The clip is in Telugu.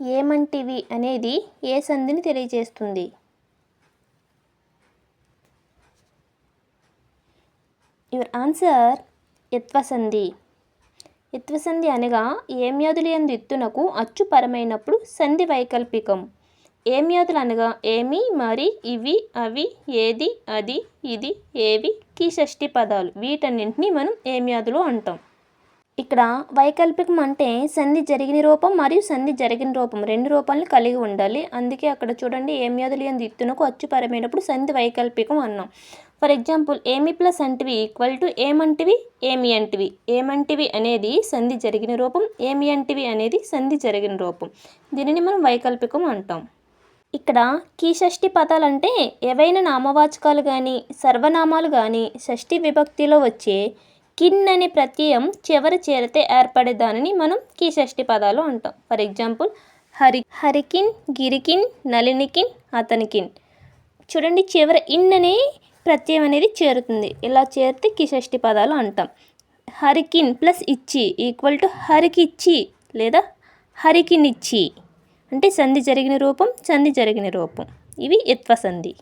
ఏమంటివి అనేది ఏ సంధిని తెలియజేస్తుంది? Your answer యత్వసంధి. యత్వసంధి అనగా ఏమ్యాదులు ఎందు ఎత్తునకు అచ్చుపరమైనప్పుడు సంధి వైకల్పికం. ఏమ్యాదులు అనగా ఏమి మరి ఇవి అవి ఏది అది ఇది ఏవి కీ షష్ఠి పదాలు వీటన్నింటినీ మనం ఏమ్యాదులు అంటాం. ఇక్కడ వైకల్పికం అంటే సంధి జరిగిన రూపం మరియు సంధి జరిగిన రూపం. రెండు రూపాలను కలిగి ఉండాలి. అందుకే అక్కడ చూడండి ఏమ్యాదులు ఎందు ఇత్తునకు అచ్చుపరమైనప్పుడు సంధి వైకల్పికం అన్నాం. ఫర్ ఎగ్జాంపుల్ ఏమి ప్లస్ అంటివి ఈక్వల్ టు ఏమంటివి ఏమి అంటివి? ఏమంటివి అనేది సంధి జరిగిన రూపం ఏమి అంటివి అనేది సంధి జరిగిన రూపం. దీనిని మనం వైకల్పికం అంటాం. ఇక్కడ కీ షష్ఠి పదాలు అంటే ఏవైనా నామవాచకాలు కానీ సర్వనామాలు కానీ షష్ఠి విభక్తిలో వచ్చే కిన్ అనే ప్రత్యయం చివర చేరితే ఏర్పడే దానిని మనం కీషష్ఠి పదాలు అంటాం. ఫర్ ఎగ్జాంపుల్ హరి హరికిన్ గిరికిన్ నలినికిన్ అతనికిన్. చూడండి చివర ఇన్ అనే ప్రత్యయం అనేది చేరుతుంది. ఇలా చేరితే కీషష్ఠి పదాలు అంటాం. హరికిన్ ప్లస్ ఇచ్చి ఈక్వల్ టు హరికిచ్చి లేదా హరికినిచ్చి. అంటే సంధి జరిగిన రూపం సంధి జరిగిన రూపం. ఇవి ఇత్వ సంధి